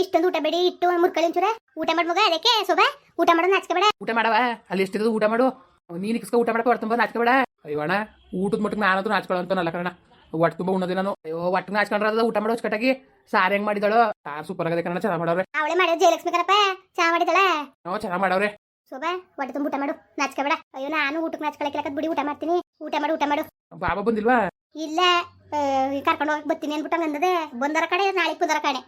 ಇಷ್ಟೊಂದು ಊಟ ಬೇಡಿ ಇಟ್ಟು ಮುರ್ಕಳಿ ಒಂಚೂರ ಊಟ ಮಾಡ್ ಮಗ ಅದಕ್ಕೆ ಶೋಭಾ ಊಟ ಮಾಡೋದು ನಾಚ್ಕೋಬೇಡ ಊಟ ಮಾಡವ ಅಲ್ಲಿ ಎಷ್ಟಿರೋದು ಊಟ ಮಾಡು. ನೀನು ಇಕ್ಸ್ಕೊ ಊಟ ಮಾಡಕ್ಕೆ ಹೊರ ನಾಚ್ಕಬೇಡ ಅಯ್ಯೋ ಅಣ್ಣ ಊಟದ ಮಟ್ಟಿಗೆ ನಾನಂತೂ ನಾಚ್ಕೊಳ್ಳೋ ಅಂತ ಕಣ ಒಟ್ಟು ತುಂಬ ಉಣ್ಣೋದಿಲ್ಲ ನಾನು. ಅಯ್ಯೋ ಒಟ್ಟು ನಾಚ್ಕೊಂಡ್ರೆ ಅದು ಊಟ ಮಾಡೋ ಕಟ್ಟಾಗಿ ಸಾರ್ ಹೆಂಗ್ ಮಾಡಿದಳು ಸಾರ್ ಸೂಪರ್ ಆಗದೆ ಕಣ ಚೆನ್ನಾಗಿ ಮಾಡವ್ರೆ. ಅವಳೆ ಮಾಡಿದ ಜಯಲಕ್ಷ್ಮಿ ಕಣಪ್ಪ ಚಾ ಮಾಡಿದಳ ನಾವು ಚೆನ್ನಾಗಿ ಮಾಡವ್ರೆ. ಸೋಬಾ ಹೊಟ್ಟೆ ತುಂಬ ಊಟ ಮಾಡು. ನಾಚ್ಕಬೇಡ ಅಯ್ಯೋ ನಾನು ಊಟಕ್ಕೆ ನಾಚ್ಕೊಳಕ್ಕೆ ಬಿಡಿ ಊಟ ಮಾಡ್ತೀನಿ. ಊಟ ಮಾಡು ಊಟ ಮಾಡು. ಬಾಬಾ ಬಂದಿಲ್ವಾ? ಇಲ್ಲ ಕರ್ಕೊಂಡು ಹೋಗಕ್ ಬರ್ತೀನಿ ಅನ್ಬಿಟ್ಟು ಹಂಗಂದದೆ. ಬಂದರ ಕಡೆ ನಾಳೆ ಬಂದರ ಕಡೆ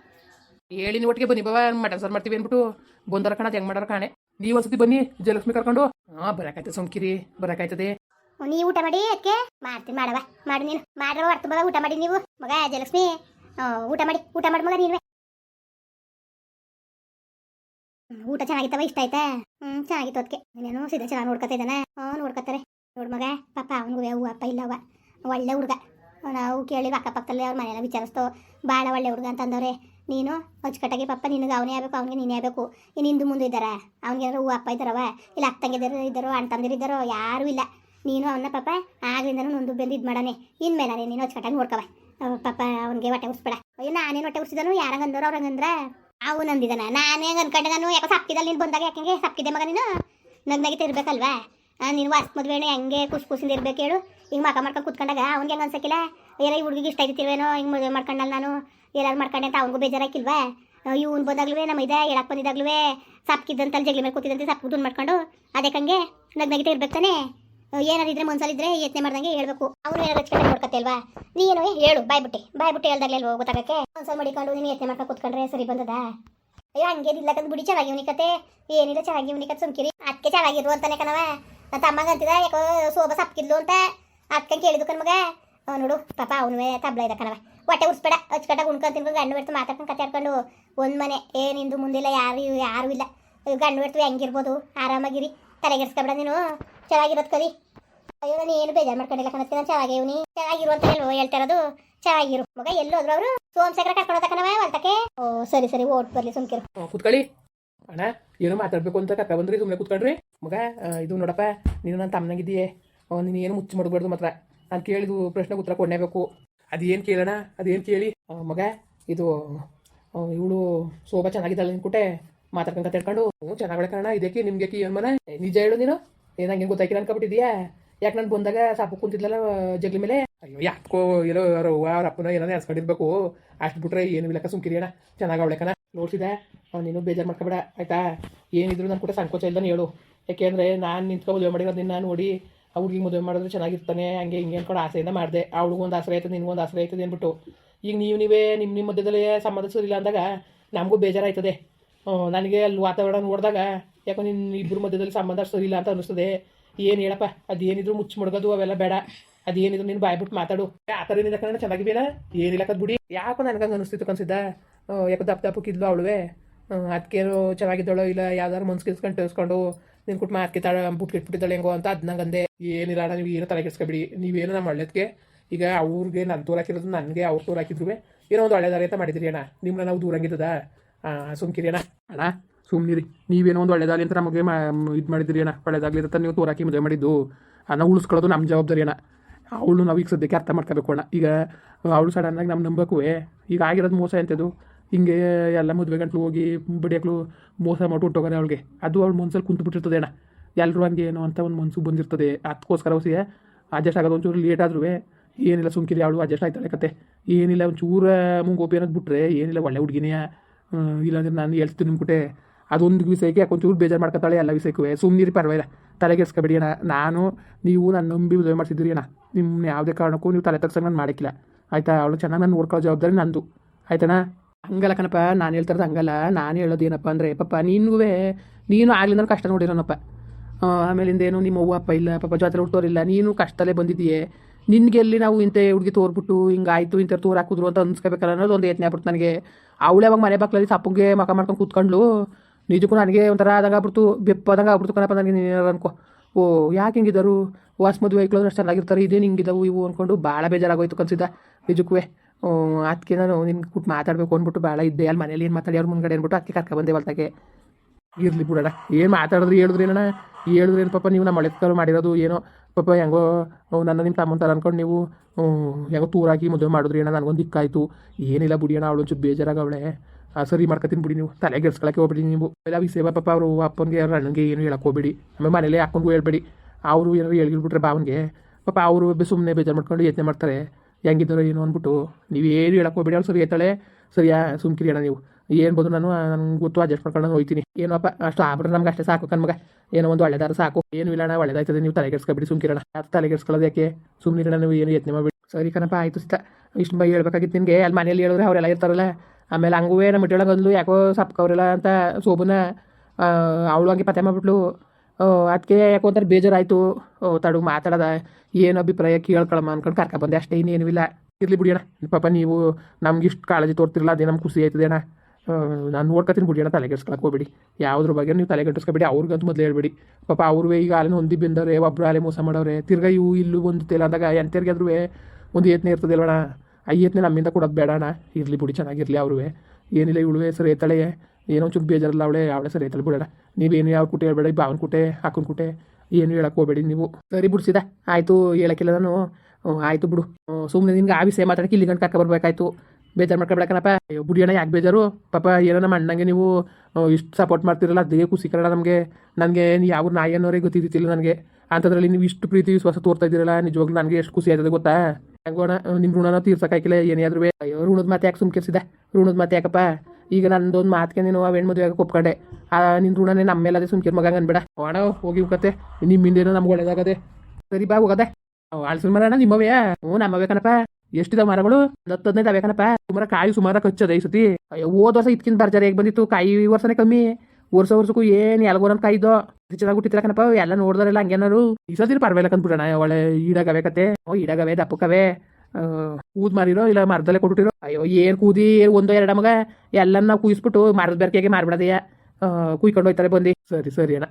ಹೇಳಿ ನೀವು ಒಟ್ಟಿಗೆ ಬನ್ನಿ. ಬಾಬಾ ಮಟನ್ ಸಾರು ಮಾಡ್ತೀವಿ ಅಂದ್ಬಿಟ್ಟು ಬಂದರ ಕಣ ಹೆಂಗ್ ಮಾಡಾರ ಕಾಣೆ. ನೀವು ಒಂದ್ಸತಿ ಬನ್ನಿ, ಜಯಲಕ್ಷ್ಮಿ ಕರ್ಕೊಂಡು. ಹಾಂ ಬರಕಾಯ್ತದೆ ಸೋಂಕಿರಿ ಬರಕಾಯ್ತದೆ. ನೀ ಊಟ ಮಾಡಿ ಅದಕ್ಕೆ ಮಾಡ್ತೀನಿ ಮಾಡವ ಮಾಡು ನೀನು. ಮಾಡ್ರವ ಹೊರ್ತು ಮಗ, ಊಟ ಮಾಡಿ ನೀವು. ಮಗ, ಜಯಲಕ್ಷ್ಮಿ ಊಟ ಮಾಡಿ ಊಟ ಮಾಡಿ ಮಗ ನೀನು ಊಟ ಚೆನ್ನಾಗಿತ್ತವ, ಇಷ್ಟ ಆಯ್ತಾ? ಹ್ಮ್, ಚೆನ್ನಾಗಿತ್ತು ಅದಕ್ಕೆ ನೀನೇನು ಸೀದಾ ಚೆನ್ನಾಗಿ ನೋಡ್ಕೊತಾ ಇದ್ದಾನೆ. ಹ್ಞೂ ನೋಡ್ಕೊತಾರೆ. ನೋಡ್ ಮಗ, ಪಾಪ, ಅವನಿಗೂ ಯಾವ ಅಪ್ಪ ಇಲ್ಲವ ಒಳ್ಳೆ ಹುಡುಗ. ನಾವು ಕೇಳಿ ಅಕ್ಕಪಕ್ಕದಲ್ಲಿ ಅವ್ರ ಮನೆಯೆಲ್ಲ ವಿಚಾರಿಸ್ತೋ. ಭಾಳ ಒಳ್ಳೆ ಹುಡುಗ ಅಂತ ಅಂದವ್ರೆ ನೀನು? ಅಚ್ಚುಕಟ್ಟಾಗಿ ಪಪ್ಪ ನಿನಗೆ ಅವನೇ ಆಗಬೇಕು, ಅವನಿಗೆ ನೀನೇ ಆಗಬೇಕು. ಇನ್ನು ಹಿಂದೆ ಮುಂದೆ ಇದ್ದಾರ? ಅವ್ನಿಗೆ ಹೂ ಅಪ್ಪ ಇದ್ದಾರವ? ಇಲ್ಲ ಅಕ್ಕ ತಂಗಿದ್ರು ಇದ್ದಾರೋ, ಅಣ್ಣ ತಂದಿರಿದ್ದಾರೋ ಯಾರೂ ಇಲ್ಲ. ನೀನು ಅವನ ಪಾಪ ಆಗ್ಲಿಂದನೂ ನೊಂದು ಬೆಂದು ಇದು ಮಾಡಾನೆ. ಇನ್ಮೇಲೆ ನೀನು ಅಚ್ಚುಕಟ್ಟಾಗಿ ನೋಡ್ಕವ. ಪಾಪ ಅವನಿಗೆ ಹೊಟ್ಟೆ ಉರ್ಸ್ಬೇಡ. ಅಯ್ಯೋ, ನಾನೇನು ಹೊಟ್ಟೆ ಉರ್ಸಿದನು? ಯಾರಂಗಂದವ್ರು ಅವ್ರಂಗಂದ್ರೆ ಅವು ನಂದಿದ್ದಾನ ನಾನೇ ಅನ್ಕೊಂಡೆ ನಾನು. ಯಾಕೋ ಸಪ್ಕಿದಲ್ಲಿ ನೀನು ಬಂದಾಗ ಯಾಕೆ ಸಪ್ಕಿದೆ ಮಗ ನೀನು? ನಗ್ನಾಗಿತ್ತು ಇರ್ಬೇಕಲ್ವಾ? ನೀನು ವಾಸ್ ಮದುವೆ ಹೆಂಗೆ ಖುಷಿ ಖುಷಿಯಿಂದ ಇರ್ಬೇಕು ಹೇಳು. ಹಿಂಗೆ ಮಕ ಮಾಡ್ಕೊಂಡು ಕೂತ್ಕೊಂಡಾಗ ಅವ್ನಿಗೆ ಹೆಂಗೆ ಅನ್ಸಕ್ಕಿಲ್ಲ ಏನೋ ಈ ಹುಡುಗಿಗೆ ಇಷ್ಟ ಆಯ್ತಿಲ್ವೇನೋ ಹಿಂಗೆ ಮದುವೆ ಮಾಡ್ಕೊಂಡಲ್ಲ ನಾನು. ಏನಾರು ಮಾಡ್ಕೊಂಡೆ ಅಂತ ಅವ್ನಿಗೂ ಬೇಜಾರಾಕಿಲ್ವಾ? ಇವ್ನು ಬಂದಾಗ್ಲೂ ನಮ್ಮ ಇದೆ ಹೇಳಕ್ ಬಂದಿದ್ದಾಗ್ಲೂ ಸಪ್ಕಿದ್ದಂತಲ್ಲಿ ಜಗ್ಲಿ ಮೇಲೆ ಕೂತಿದ್ದಂತೆ ಸಾಪ್ ದುನ್ ಮಾಡ್ಕೊಂಡು ಅದಕ್ಕಂಗೆ ನಗ್ನಾಗಿತ್ತು ಇರ್ಬೇಕು ತಾನೇ? ಏನಾರಿದ್ರೆ ಮನ್ಸಲ್ಲಿದ್ರೆ ಯತ್ನೆ ಮಾಡ್ದಂಗೆ ಹೇಳ್ಬೇಕು. ಅವನು ಏನಾರು ಹಚ್ಕೊಂಡು ನೋಡ್ಕತ್ತಲ್ವಾ ನೀನು ಹೇಳು, ಬಾಯ್ ಬಿಟ್ಟಿ, ಬಾಯ್ ಬಿಟ್ಟು ಹೇಳ್ದಾಗ್ಲೇ ಗೊತ್ತಾಗಕ್ಕೆ? ಒಂದ್ಸಲ ಮಾಡಿಕೊಂಡು ನೀನು ಯತ್ನೆ ಮಾಡ್ಕೊಂಡು ಕೂತ್ಕೊಂಡ್ರೆ ಸರಿ ಬಂದದ? ಅಯ್ಯೋ ಕಂದು ಬಿಡಿ, ಚೆನ್ನಾಗಿ ಇವನಿ ಕತೆ. ಏನಿಲ್ಲ, ಚೆನ್ನಾಗಿ ಇವನಿ ಕತೆ ಸುಮ್ಕಿರಿ. ಅದಕ್ಕೆ ಚೆನ್ನಾಗಿರು ಅಂತಾನೆ ಕಣವ ನನ್ನ ತಮ್ಮಗ ಅಂತಿದ, ಯಾಕೋ ಸೋಬ ಸಪ್ಕಿದ್ಲು ಅಂತ. ಅಕ್ಕಂಗೆ ಕೇಳಿದ್ದು ಕಣ್ಮಗ ನೋಡು, ಪಾಪ ಅವನು ತಬ್ಲ ಇದೆ ಕಣವ ಹೊಟ್ಟೆ ಉರ್ಸ್ಬೇಡ. ಅಚ್ಚುಕಟ್ಟಾಗಿ ಉಣ್ಕೊಂಡು ತಿನ್ಕೊಂಡು ಗಂಡು ಬಿಡ್ತು ಮಾತಾಡ್ಕೊಂಡು ಕತೆ ಒಂದ್ ಮನೆ. ಏನಿಂದು ಮುಂದಿಲ್ಲ ಯಾರು ಯಾರು ಇಲ್ಲ. ಗಂಡು ಬಿಡ್ತು ಹೆಂಗಿರ್ಬೋದು? ಆರಾಮಾಗಿರಿ. ತಲೆಗೆಡ್ಸ್ಕೊಬೇಡ ನೀನು. ಚೆನ್ನಾಗಿರೋದು ಕಲಿ. ಅಯ್ಯೋ, ನಾನು ಏನು ಬೇಜಾರು ಮಾಡ್ಕೊಂಡಿಲ್ಲ ಕಣತ್ತೆ ನಾನು ಚೆನ್ನಾಗಿವ್ನಿ ಚೆನ್ನಾಗಿರು ಅಂತ ಹೇಳು ಹೇಳ್ತಾ ಇರೋದು. ಚೆನ್ನಾಗಿರು. ಮಗ ಎಲ್ಲೋದ್ರು ಅವರು? ಸೋಮಶೇಖರ ಕರ್ಕೊಂಡು ಕಣವ ಹೊಲ್ತಕ್ಕೆ? ಓ, ಸರಿ ಸರಿ, ಓಟ್ ಬರ್ಲಿ ಸುಮ್ಕಿರು ಕುತ್ಕೊಳ್ಳಿ. ಅಣ್ಣ, ಏನೋ ಮಾತಾಡ್ಬೇಕು ಅಂತ ಕರ್ಕ ಬಂದ್ರಿ ಸುಮ್ಮನೆ ಕೂತ್ಕೊಳ್ರಿ ಮಗ ಇದು ನೋಡಪ್ಪ, ನೀನು ನನ್ನ ತಮ್ಮನಾಗಿದ್ದೀಯೇ ನೀನು ಏನು ಮುಚ್ಚಿ ಮಾಡಬಾರ್ದು ಮಾತ್ರ. ನಾನು ಕೇಳಿದು ಪ್ರಶ್ನೆಗೆ ಉತ್ತರ ಕೊಡಲೇಬೇಕು. ಅದೇನು ಕೇಳೋಣ? ಅದೇನು ಕೇಳಿ? ಮಗ, ಇದು ಇವಳು ಶೋಭಾ ಚೆನ್ನಾಗಿದ್ದಾಳೆ ನಿನ್ಕುಟೆ ಮಾತಾಡ್ಕೊಂಡು ತಿಳ್ಕೊಂಡು ಹ್ಞೂ ಕಣ ಕಾರಣ ಇದಕ್ಕೆ ನಿಮ್ಗೆ ಏನು ಮನ ನಿಜ ಹೇಳು ನೀನು. ಏನು ಹಂಗೆ ಗೊತ್ತಾಗಿಲ್ಲ ಅನ್ಕೊಬಿಟ್ಟಿದ್ಯಾ ಯಾಕೆ ನಾನು ಬಂದಾಗ ಸಾಪು ಕುಂತಿದ್ಲಲ್ಲ ಜಗ್ಲಿ ಮೇಲೆ? ಅಯ್ಯೋ, ಯಾಕೋ ಏನೋ ಅವ್ರ ಅವ್ವ, ಅವ್ರ ಅಪ್ಪನ ಏನೋ ನೆನ್ಸ್ಕೊಂಡಿರ್ಬೇಕು. ಅಷ್ಟು ಬಿಟ್ರೆ ಏನು ಇಲ್ಲಕ್ಕ ಸುಮ್ಕಿರಿಯಣ ಚೆನ್ನಾಗಿ ಅವಳೆ ಕಣ ನೋಡ್ಸಿದೆ ನೀನು ಬೇಜಾರು ಮಾಡ್ಕೊಬೇಡ, ಆಯ್ತಾ? ಏನಿದ್ರು ನಾನು ಕೂಡ ಸಂಕೋಚ ಇಲ್ಲ ಹೇಳು. ಯಾಕೆಂದ್ರೆ ನಾನು ನಿಂತ್ಕೊಂಡು ಮದುವೆ ಮಾಡಿರೋದು ನಿನ್ನ ನೋಡಿ ಆ ಹುಡುಗಿ ಮದುವೆ ಮಾಡಿದ್ರೆ ಚೆನ್ನಾಗಿರ್ತಾನೆ, ಹಂಗೆ ಹಿಂಗೆ ಅನ್ಕೊಂಡು ಆಸೆಯಿಂದ ಮಾಡಿದೆ. ಆ ಹುಡುಗೊಂದು ಆಸರೆ ಆಯ್ತದೆ ನಿನ್ಗೊಂದು ಆಸರೆ ಆಯ್ತದೆ ಅಂದ್ಬಿಟ್ಟು. ಈಗ ನೀವು ನೀವೇ ನಿಮ್ಮ ನಿಮ್ಮ ಮಧ್ಯದಲ್ಲಿ ಸಂಬಂಧ ಸರಿಯಿಲ್ಲ ಅಂದಾಗ ನಮಗೂ ಬೇಜಾರಾಯ್ತದೆ. ನನಗೆ ಅಲ್ಲಿ ವಾತಾವರಣ ನೋಡಿದಾಗ ಯಾಕೋ ನಿನ್ನ ಇಬ್ಬರು ಮಧ್ಯದಲ್ಲಿ ಸಂಬಂಧ ಸರಿಯಿಲ್ಲ ಅಂತ ಅನ್ನಿಸ್ತದೆ. ಏನು ಹೇಳಪ್ಪ, ಅದೇನಿದ್ರು ಮುಚ್ಚಿ ಮುಡ್ಗೋದು ಅವೆಲ್ಲ ಬೇಡ. ಅದೇನಿದ್ರು ನೀನು ಬಾಯ್ಬಿಟ್ಟು ಮಾತಾಡು. ಆ ಥರ ಏನಿಲ್ಲ ಕನ್ನಡ ಚೆನ್ನಾಗಿದ್ದೀನ ಏನಿಲ್ಲ ಕದ್ ಬಿಡಿ. ಯಾಕೋ ನನಗೆ ಹಂಗೆ ಅನಿಸ್ತಿತ್ತು ಕನ್ಸಿದ್ದ ಯಾಕೋ ದಪ್ಪ ದಪ್ಪಕ್ಕಿದ್ಲು ಅವಳುವೆ. ಅದಕ್ಕೇನು ಚೆನ್ನಾಗಿದ್ದಳು ಇಲ್ಲ, ಯಾವ್ದಾದ್ರು ಮನ್ಸು ಕಿಸ್ಕೊಂಡು ಟೇಸ್ಕೊಂಡು ನಿನ್ ಕುಟ್ ಮಾತ್ಕಿತಾಳ ಬುಟ್ ಇಟ್ಬಿಟ್ಟಿದ್ದಾಳೆ ಹೆಂಗೋ ಅಂತ ಅದ್ ನಂಗಂದೆ ಏನಿಲ್ಲ ಅಣ್ಣ, ನೀವು ಏನೋ ತಲೆ ಕೆಡ್ಸ್ಕೊಬಿಡಿ. ನೀವೇನೋ ನಮ್ಮ ಒಳ್ಳೇದಕ್ಕೆ ಈಗ ಅವ್ರಿಗೆ ನಾನು ದೂರ ಹಾಕಿರೋದು ನನಗೆ, ಅವ್ರು ತೋರ್ ಹಾಕಿದ್ರು ಏನೋ ಒಂದು ಒಳ್ಳೆದಾರೆ ಅಂತ ಮಾಡಿದ್ರಿ ಅಣ್ಣ. ನಿಮ್ಮನ್ನ ನಾವು ದೂರಂಗಿದ್ದದ ಸುಮ್ಕಿರಿ ಅಣ್ಣ. ಅಣ್ಣ ಸುಮ್ಮನಿರಿ ನೀವೇನೋ ಒಂದು ಒಳ್ಳೇದಾಗಲಿ ಅಂತ ನಮಗೆ ಇದು ಮಾಡಿದ್ರಿ ಅಣ್ಣ. ಒಳ್ಳೇದಾಗಲಿ ಅಂತ ನೀವು ತೋರಾಕಿ ಮದುವೆ ಮಾಡಿದ್ದು. ಅನ್ನ ಉಳಿಸ್ಕೊಳ್ಳೋದು ನಮ್ಮ ಜವಾಬ್ದಾರಿ ಅಣ್ಣ. ಅವಳು ನಾವು ಈಗ ಸದ್ಯಕ್ಕೆ ಅರ್ಥ ಮಾಡ್ಕೋಬೇಕು ಅಣ್ಣ. ಈಗ ಅವಳು ಸಡನ್ನಾಗಿ ನಮ್ಮ ನಂಬಕು ಈಗ ಆಗಿರೋದು ಮೋಸ ಎಂಥದ್ದು ಹಿಂಗೆ ಎಲ್ಲ ಮದುವೆ ಗಂಟ್ಲು ಹೋಗಿ ಬಡಿಯಕ್ಲು ಮೋಸ ಮಾಡಿ ಹೊಟ್ಟೋಗಾರೆ ಅವಳಿಗೆ. ಅದು ಅವ್ಳು ಮನ್ಸಲ್ಲಿ ಕುಂತು ಬಿಟ್ಟಿರ್ತದೆ ಅಣ್ಣ. ಎಲ್ಲರೂ ಹಂಗೆ ಏನೋ ಅಂತ ಒಂದು ಮನ್ಸು ಬಂದಿರ್ತದೆ. ಅದಕ್ಕೋಸ್ಕರ ಹೊಸಿ ಅಡ್ಜಸ್ಟ್ ಆಗೋದು ಒಂಚೂರು ಲೇಟ್ ಆದ್ರೂ ಏನಿಲ್ಲ ಸುಮ್ಕಿರಿ, ಅವಳು ಅಡ್ಜಸ್ಟ್ ಆಯ್ತಾಳೆ ಕತೆ. ಏನಿಲ್ಲ, ಒಂಚೂರ ಮುಂಗೋಪಿ ಅನ್ನೋದು ಬಿಟ್ಟರೆ ಏನಿಲ್ಲ, ಒಳ್ಳೆ ಹುಡುಗಿನೇ. ಇಲ್ಲಾಂದ್ರೆ ನಾನು ಹೇಳ್ತೀನಿ ನಿಮ್ಮ ಅದೊಂದು ವಿಷಯಕ್ಕೆ ಯಾಕೆ ಒಂಚೂರು ಬೇಜಾರು ಮಾಡ್ಕೊತಾಳೆ? ಎಲ್ಲ ವಿಷಯಕ್ಕೂ ಸುಮ್ಮನಿರಿ ಪರವಾಗಿಲ್ಲ. ತಲೆಗೆಡ್ಸ್ಕೊಬೇಡಿ ಅಣ್ಣ. ನಾನು, ನೀವು ನನ್ನ ನಂಬಿ ಮದುವೆ ಮಾಡಿಸಿದ್ರಿ ಅಣ್ಣ. ನಿಮ್ಮ ಯಾವುದೇ ಕಾರಣಕ್ಕೂ ನೀವು ತಲೆ ತಗ್ಸಂಗೆ ನಾನು ಮಾಡಿಕ್ಕಿಲ್ಲ. ಆಯ್ತಾ? ಅವಳು ಚೆನ್ನಾಗಿ ನಾನು ನೋಡ್ಕೊಳ್ಳೋ ಜವಾಬ್ದಾರಿ ನಂದು. ಆಯ್ತಣ್ಣ? ಹಂಗಲ್ಲ ಕಣಪ್ಪ, ನಾನು ಹೇಳ್ತಾರದು ಹಂಗಲ್ಲ, ನಾನು ಹೇಳೋದು ಏನಪ್ಪ ಅಂದರೆ ಪಪ್ಪ ನೀನುವೇ, ನೀನು ಆಗ್ಲಿಂದ ಕಷ್ಟ ನೋಡಿರೋನಪ್ಪ. ಆಮೇಲಿಂದ ಏನು ನಿಮ್ಮ ಅವ್ವ, ಅಪ್ಪ ಇಲ್ಲ, ಪಾಪ ಜಾತ್ರೆ ಹುಟ್ಟೋರಿಲ್ಲ, ನೀನು ಕಷ್ಟದಲ್ಲೇ ಬಂದಿದೆಯೇ ನಿನ್ಗೆ ಎಲ್ಲಿ ನಾವು ಇಂಥ ಹುಡುಗಿ ತೋರ್ಬಿಟ್ಟು ಹಿಂಗಾಯ್ತು ಇಂಥ ತೋರ್ ಹಾಕಿದ್ರು ಅಂತ ಅನ್ಸ್ಕೋಬೇಕಲ್ಲ ಅನ್ನೋದು ಒಂದು ಯತ್ನ ಆಗ್ಬಿಡ್ತು ನನಗೆ. ಅವಳೇ ಅವಾಗ ಮನೆ ಬಾಕ್ಲಲ್ಲಿ ಸಪ್ಪಂಗೆ ಮಕ ಮಾಡ್ಕೊಂಡು ಕೂತ್ಕೊಂಡ್ಲು ನಿಜಕ್ಕೂ ನನಗೆ ಒಂಥರ ಆದಂಗೆ ಆಗ್ಬಿಡ್ತು, ಬೆಪ್ಪದಂಗೆ ಆಗ್ಬಿಡ್ತು ಕಣಪ್ಪ ನನಗೆ ನೀನು ಅನ್ಕೋ. ಓ, ಯಾಕೆ ಹಿಂಗಿದ್ದಾರು ವಾಸ್ ಮದುವೆ ಐಕ್ಳೋದ್ರೆ ಅಷ್ಟು ಚೆನ್ನಾಗಿರ್ತಾರೆ, ಇದೇನು ಹಿಂಗಿದಾವು ಇವು ಅಂದ್ಕೊಂಡು ಭಾಳ ಬೇಜಾರಾಗೋಯ್ತು ಕನ್ಸಿದ್ದ ನಿಜಕ್ಕೂ ಅದಕ್ಕೆ ನಾನು ನಿನ್ಗೆ ಕೂತ್ ಮಾತಾಡಬೇಕು ಅಂದ್ಬಿಟ್ಟು ಭಾಳ ಇದ್ದೆ. ಅಲ್ಲಿ ಮನೇಲಿ ಏನು ಮಾತಾಡಿ ಅವ್ರ ಮುಂದ್ಗಡೆ ಅಂದ್ಬಿಟ್ಟು ಅದಕ್ಕೆ ಕರ್ಕೊಬಂದೆ ಹೊಲ್ತಾಗೆ ಇರಲಿ ಬಿಡೋಣ ಏನು ಮಾತಾಡಿದ್ರು ಹೇಳಿದ್ರು ಏನಣ್ಣ ಹೇಳಿದ್ರು ಏನು ಪಾಪ, ನೀವು ನಮ್ಮ ಒಳ್ಳೆತ್ಕರು ಮಾಡಿರೋದು ಏನೋ? ಪಾಪ, ಹೆಂಗೋ ನನ್ನ ನಿಮ್ಮ ತಮ್ಮನ ತರ ಅನ್ಕೊಂಡು ನೀವು ಹೆಂಗೋ ತೂರಾಕಿ ಮದುವೆ ಮಾಡಿದ್ರಿ ಅಣ್ಣ. ನನಗೊಂದು ದಿಕ್ಕಾಯಿತು. ಏನಿಲ್ಲ ಬಿಡಿ ಅಣ್ಣ, ಅವಳು ಒಂಚೂರು ಬೇಜಾರಾಗವಳೆ ಸರಿ ಮಾಡ್ಕೊತೀನಿ ಬಿಡಿ ನೀವು. ತಲೆ ಗೆಡ್ಸ್ಕೊಳಕ್ಕೆ ಹೋಗ್ಬಿಡಿ ನೀವು. ಎಲ್ಲ ವಿಷಯ ಪಾಪ, ಅವರು ಅಪ್ಪನಿಗೆ, ಅವ್ರ ಅಣ್ಣನಿಗೆ ಏನು ಹೇಳಕ್ಕೆ ಹೋಗ್ಬೇಡಿ. ಆಮೇಲೆ ಮನೇಲಿ ಹಾಕೊಂಡು ಹೇಳ್ಬೇಡಿ. ಅವರು ಏನಾರು ಹೇಳಿಬಿಟ್ರೆ ಭಾವನಿಗೆ ಪಾಪ, ಅವರು ಸುಮ್ಮನೆ ಬೇಜಾರು ಮಾಡ್ಕೊಂಡು ಯೋಚನೆ ಮಾಡ್ತಾರೆ. ಹೆಂಗಿದ್ದಾರೋ ಏನು ಅಂದ್ಬಿಟ್ಟು ನೀವೇನು ಹೇಳಕ್ಕೆ ಹೋಗ್ಬೇಡಿ ಅವ್ರು ಸರಿ ಹೇಳ್ತಾಳೆ ಸರಿಯಾ ಸುಮ್ಕಿರಿ ಅಣ್ಣ ನೀವು. ಏನು ಬೋದು ನಾನು ನಂಗೆ ಗೊತ್ತು ಅಡ್ಜಸ್ಟ್ ಮಾಡ್ಕೊಂಡು ಹೋಯ್ತೀನಿ. ಏನಪ್ಪ, ಅಷ್ಟು ಆಬ್ರೆ ನಮ್ಗೆ ಅಷ್ಟೇ ಸಾಕು ಕಣ್ಮಗ. ಏನೋ ಒಂದು ಒಳ್ಳೆದಾರ ಸಾಕು. ಏನು ಇಲ್ಲ ಅಣ್ಣ ಒಳ್ಳೇದಾಯ್ತದೆ, ನೀವು ತಲೆಗೆಡ್ಸ್ಕೊಬಿಡಿ ಸುಮ್ಕಿರಣ ತಲೆ ತಲೆಗೆಡ್ಸ್ಕೊಳ್ಳೋದು ಯಾಕೆ? ಸುಮ್ಮನಿರಣ ನೀವು ಏನು ಯತ್ನೆ ಮಾಡಿಬಿಡಿ. ಸರಿ ಕಣಪ್ಪ, ಆಯಿತು ಸಿತ. ಇಷ್ಟು ಬೈ ಹೇಳ್ಬೇಕಾಗಿತ್ತು ನಿನಗೆ. ಅಲ್ಲಿ ಮನೇಲಿ ಹೇಳಿದ್ರೆ ಅವರೆಲ್ಲ ಇರ್ತಾರಲ್ಲ. ಆಮೇಲೆ ಹಂಗೂ ನಮ್ಮ ಇಟ್ಟೊಳಗಂದ್ಲು ಯಾಕೋ ಸಪ್ಕವ್ರಲ್ಲ ಅಂತ ಸೋಬನ ಅವಳು ಹಂಗೆ ಪತ್ತೆ ಮಾಡ್ಬಿಟ್ಲು. ಅದಕ್ಕೆ ಯಾಕೋ ಒಂಥರ ಬೇಜಾರಾಯಿತು. ತಡು ಮಾತಾಡದ. ಏನು ಅಭಿಪ್ರಾಯ ಕೇಳ್ಕೊಳಮ್ಮ ಅನ್ಕೊಂಡು ಕರ್ಕ ಬಂದೆ. ಅಷ್ಟೇ ಇನ್ನೇನು ಇಲ್ಲ. ಇರಲಿ ಬಿಡಿ ಪಾಪ ನೀವು ನಮ್ಗೆ ಇಷ್ಟು ಕಾಳಜಿ ತೋರ್ತಿರಲ್ಲ, ಅದೇ ನಮ್ಗೆ ಖುಷಿ ಆಯ್ತದೆ ಅಣ್ಣ. ನಾನು ನೋಡ್ಕೊತೀನಿ ಬಿಡಿ ಅಣ್ಣ ತಲೆಗೆಡ್ಸ್ಕೊಳಕ್ಕೆ ಹೋಗ್ಬೇಡಿ. ಯಾವುದ್ರ ಬಗ್ಗೆ ನೀವು ತಲೆಗೆಡ್ಸ್ಕೊಬೇಡಿ ಅವ್ರಿಗಂತೂ ಮೊದಲು ಹೇಳ್ಬೇಡಿ. ಪಾಪ ಅವ್ರು ಈಗ ಅಲ್ಲಿ ಹೊಂದಿ ಬಂದವ್ರೆ ಒಬ್ಬರು ಅಲ್ಲಿ ಮೋಸ ಮಾಡವ್ರೆ. ತಿರ್ಗಾ ಇವು ಇಲ್ಲೂ ಒಂದು ತೇಲ ಅಂದಾಗ ಆದ್ರೂ ಒಂದು ಯತ್ನ ಇರ್ತದೆ ಅಲ್ವಣ ಆ ಯತ್ನೆ ನಮ್ಮಿಂದ ಕೊಡೋದು ಬೇಡ ಅಣ್ಣ. ಇರಲಿ ಬಿಡಿ, ಚೆನ್ನಾಗಿರಲಿ ಅವ್ರೂ ಏನಿಲ್ಲ, ಇವಳುವೆ ಸರಿ ಏತಾಳೆ ಏನೋ ಚೂರು ಬೇಜಾರಲ್ಲ ಅವಳೆ ಅವಳೆ ಸರಿ ಐತಲ್ಲ ಬಿಡೋಣ. ನೀವೇನು ಯಾವ ಕುಟೆ ಹೇಳ್ಬೇಡಿ ಬಾವನ ಕುಟೆ ಹಾಕೊಂಡು ಕುಟೆ, ಏನು ಹೇಳಕ್ಕೆ ಹೋಗಬೇಡಿ ನೀವು. ಸರಿ ಬಿಡ್ಸಿದ ಆಯಿತು ಹೇಳಕ್ಕಿಲ್ಲ ನಾನು. ಆಯಿತು ಬಿಡು. ಸುಮ್ಮನೆ ನಿನ್ಗೆ ಆ ವಿಷಯ ಮಾತಾಡಕ್ಕೆ ಇಲ್ಲಿ ಗಂಟೆ ಕರ್ಕೊ ಬರಬೇಕಾಯ್ತು. ಬೇಜಾರು ಮಾಡ್ಕೊಬೇಕನಪ್ಪ ಅಯ್ಯೋ ಬಿಡಿ ಅಣ್ಣ ಯಾಕೆ ಬೇಜಾರು? ಪಾಪ, ಏನೋ ನಮ್ಮ ಅಣ್ಣಂಗೆ ನೀವು ಇಷ್ಟು ಸಪೋರ್ಟ್ ಮಾಡ್ತಿರಲ್ಲ, ಅದೇ ಖುಷಿ ಕನ್ನಡ ನಮಗೆ. ನನಗೆ ಯಾವ ನಾಯಿ ಅನ್ನೋರೇ ಗೊತ್ತಿದ್ದಿಲ್ಲ ನನಗೆ. ಅಂಥದ್ರಲ್ಲಿ ನೀವು ಇಷ್ಟು ಪ್ರೀತಿ, ವಿಶ್ವಾಸ ತೋರ್ತಾ ಇದ್ದೀರಲ್ಲ, ನಿಜವಾಗ್ಲೂ ನನಗೆ ಎಷ್ಟು ಖುಷಿ ಆಯ್ತದೆ ಗೊತ್ತಾ? ಹೆಂಗೋಣ ನಿಮ್ಮ ಋಣನ ತೀರ್ಸಕ್ಕಾಯ್ಕಿಲ್ಲ, ಏನೇ ಆದ್ರೂ ಋಣದ ಮಾತು ಯಾಕೆ ಸುಮ್ಕಿರ್ಸಿದೆ ಋಣದ ಮಾತು ಯಾಕಪ್ಪ? ಈಗ ನಂದೊಂದು ಮಾತಿಗೆ ನೀನು ಆ ಹೆಣ್ಣು ಮದುವೆ ಆಗಕ್ಕೆ ಒಪ್ಕೊಂಡೆ. ಆ ನಿನ್ನ ಋಣನೇ ನಮ್ಮ ಮೇಲೆ ಅದೇ ಸುಮ್ಕಿರ್ ಮಗಂಗ್ ಅನ್ಬೇಡ. ಅಣ್ಣ ಹೋಗಿ ಹೋಗತ್ತೆ ನಿಮ್ಮಿಂದೇನೋ ನಮ್ಗೆ ಒಳ್ಳೇದಾಗದೆ. ಸರಿ, ಬಾ, ಹೋಗದೆ. ಅಳ್ಸಿನ ಮರ ನಿಮ್ಮವೇ ಹ್ಞೂ ನಮ್ಮವೇ ಕಣಪ್ಪ. ಎಷ್ಟಿದಾವ ಮರಗಳು? ಹತ್ತು ಹದಿನೈದು ಅವೇ ಕಣಪ್ಪ. ಸುಮಾರ ಕಾಯಿ ಸುಮಾರ ಕಚ್ಚದ ಈ ಸತಿ. ಹೋದ ವರ್ಷ ಇದಕ್ಕಿಂತ ಬರ್ಜಾರಿ ಹೇಗೆ ಬಂದಿತ್ತು? ಕಾಯಿ ವರ್ಷನೇ ಕಮ್ಮಿ. ವರ್ಷ ವರ್ಷಕ್ಕೂ ಏನು ಎಲ್ಗೋರನ್ ಕಾಯ್ದೋ? ಚೆನ್ನಾಗಿ ಹುಟ್ಟಿತ್ರ ಕಣಪ್ಪ ಎಲ್ಲ ನೋಡ್ದಾರೆಲ್ಲ ಹಂಗೇನಾರು ಈ ಸತಿ ಪರವಾಗಿಲ್ಲ ಕಂದ್ಬಿಡೋಣ ಒಳ್ಳೆ ಈಡಾಗವೆ ಕತೆ. ಓ ಈಡಾಗವೆ ದಪ್ಪಕ್ಕವೆ ಕೂದ್ ಮಾರಿರೋ ಇಲ್ಲ ಮರದಲ್ಲೇ ಕೊಟ್ಬಿಟ್ಟಿರೋ? ಅಯ್ಯೋ, ಏನು ಕೂದಿ? ಒಂದೋ ಎರಡ ಮಗ? ಎಲ್ಲ ನಾವು ಕೂಯಿಸ್ಬಿಟ್ಟು ಮರದ ಬೆರಕೆಗೆ ಮಾರ್ಬಿಡದೆಯ? ಕುಯ್ಕೊಂಡು ಹೋಯ್ತಾರೆ, ಬಂದು. ಸರಿ ಸರಿ ಅಣ್ಣ.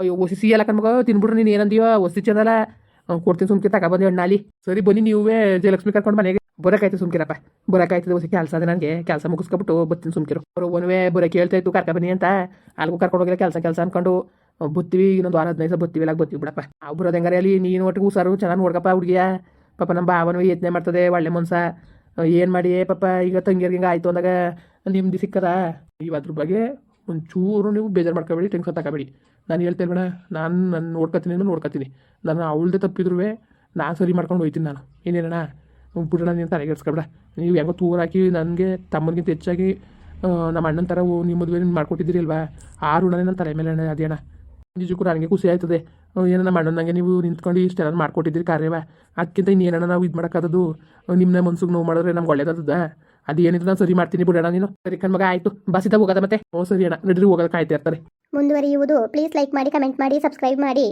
ಅಯ್ಯೋ, ಒಸಿ ಸಿ ಎಲ್ಲ ಕಣ್ಮಗ, ತಿನ್ಬಿಡ್ರಿ, ನೀನು ಏನಂದಿಯೋ? ಒಸಿ ಚಂದಲ್ಲ ಕೊಡ್ತೀನಿ ಸುಮ್ಕಿ ಬಂದಿ ಅಣ್ಣಾಲಿ ಸರಿ, ಬನ್ನಿ ನೀವೇ ಜಯಲಕ್ಷ್ಮಿ ಕರ್ಕೊಂಡು ಮನೆಗೆ. ಬರೋಕಾಯ್ತು ಸುಮ್ಕಿರಪ್ಪ. ಬರೋಕಾಯ್ತದೆ ಒಸಿ ಕೆಲಸ ಅದೇ ನನಗೆ ಕೆಲಸ ಮುಗಿಸ್ಕೊಬಿಟ್ಟು ಬರ್ತೀನಿ ಸುಮ್ಕಿರು. ಅವ್ರು ಒನ್ವೇ ಬರೋಕೆ ಕೇಳ್ತಾ ಇತ್ತು, ಕರ್ಕ ಬನ್ನಿ ಅಂತ. ಅಲ್ಗೂ ಕರ್ಕೊಂಡು ಹೋಗಿಲ್ಲ, ಕೆಲಸ ಕೆಲಸ ಅನ್ಕೊಂಡು. ಬುತ್ತಿವಿ, ಇನ್ನೊಂದು ವಾರ ಹದಿನೈದು ಬತ್ತೀವಿ ಇಲ್ಲ ಬತ್ತೀವಿ ಬಿಡಪ್ಪ. ಆ, ಬರೋದು ಹೆಂಗಾರೆ ಅಲ್ಲಿ? ನೀನು ಒಟ್ಟಿಗೆ ಹುಷಾರು, ಚೆನ್ನಾಗಿ ನೋಡ್ಕಪ್ಪ ಹುಡುಗಿಯ. ಪಾಪ ನಮ್ಮ ಭಾವನೂ ಯೋಚನೆ ಮಾಡ್ತದೆ, ಒಳ್ಳೆ ಮನ್ಸ. ಏನು ಮಾಡಿ ಪಾಪ, ಈಗ ತಂಗಿಯರ್ಗೆ ಹಿಂಗೆ ಆಯಿತು ಅಂದಾಗ ನಿಮ್ದು ಸಿಕ್ಕದ? ಅದ್ರ ಬಗ್ಗೆ ಒಂಚೂರು ನೀವು ಬೇಜಾರು ಮಾಡ್ಕೋಬೇಡಿ ಟೆನ್ಷನ್ ತಗೋಬೇಡಿ. ನಾನು ಹೇಳ್ತಾ ಇಲ್ವಣ, ನಾನು ನಾನು ನೋಡ್ಕೊತೀನಿ ಅಂದ್ರೆ ನೋಡ್ಕೊತೀನಿ. ನಾನು ಅವಳದೇ ತಪ್ಪಿದ್ರು ನಾನು ಸರಿ ಮಾಡ್ಕೊಂಡು ಹೋಯ್ತೀನಿ ನಾನು. ಏನೇನಣ್ಣ ಬಿಡೋಣ, ನೀನು ತಲೆಗೆಡ್ಸ್ಕೊಬೇಡ ನೀವು ಹೆಂಗೋ ತೂರು ಹಾಕಿ ನನಗೆ ತಮ್ಮನಿಗಿಂತ ಹೆಚ್ಚಾಗಿ ನಮ್ಮ ಅಣ್ಣನ ಥರ ನಿಮ್ಮ ಮದುವೆ ಮಾಡ್ಕೊಟ್ಟಿದ್ದೀರಿ ಅಲ್ವಾ? ಆ ಋಣನೇ ನನ್ನ ತಲೆ ಮೇಲೆ ಅಣ್ಣ ಅದೇನ? ನಿಜಕ್ಕೂ ನನಗೆ ಖುಷಿ ಆಯ್ತದೆ. ಏನನ್ನ ಅಣ್ಣನಂಗೆ ನೀವು ನಿಂತ್ಕೊಂಡು ಇಷ್ಟೆಲ್ಲ ಮಾಡ್ಕೊಟ್ಟಿದ್ದೀರಿ ಕಾರ್ಯವ ಅದಕ್ಕಿಂತ ಇನ್ನೇನಣ್ಣ ನಾವು ಇದು ಮಾಡೋಕ್ಕಾದದು ನಿಮ್ಮನ್ನ ಮನ್ಸಿಗೆ ನೋವು ಮಾಡಿದ್ರೆ ನಮ್ಗೆ ಒಳ್ಳೇದದ ಅದು ಏನಿದ್ರು ನಾನು ಸರಿ ಮಾಡ್ತೀನಿ ಬಿಡೋಣ ನೀನು. ಸರಿ ಕಣ್ಮಗ ಆಯಿತು. ಬಸ್ಸಿದ ಹೋಗೋದ ಮತ್ತೆ? ಓ, ಸರಿ ಅಣ್ಣ. ನಡೀರಿ, ಹೋಗೋದಕ್ಕೆ ಕಾಯ್ತಾ ಇರ್ತಾರೆ. ಮುಂದುವರಿಯುವುದು. ಪ್ಲೀಸ್ ಲೈಕ್ ಮಾಡಿ ಕಮೆಂಟ್ ಮಾಡಿ ಸಬ್ಸ್ಕ್ರೈಬ್ ಮಾಡಿ.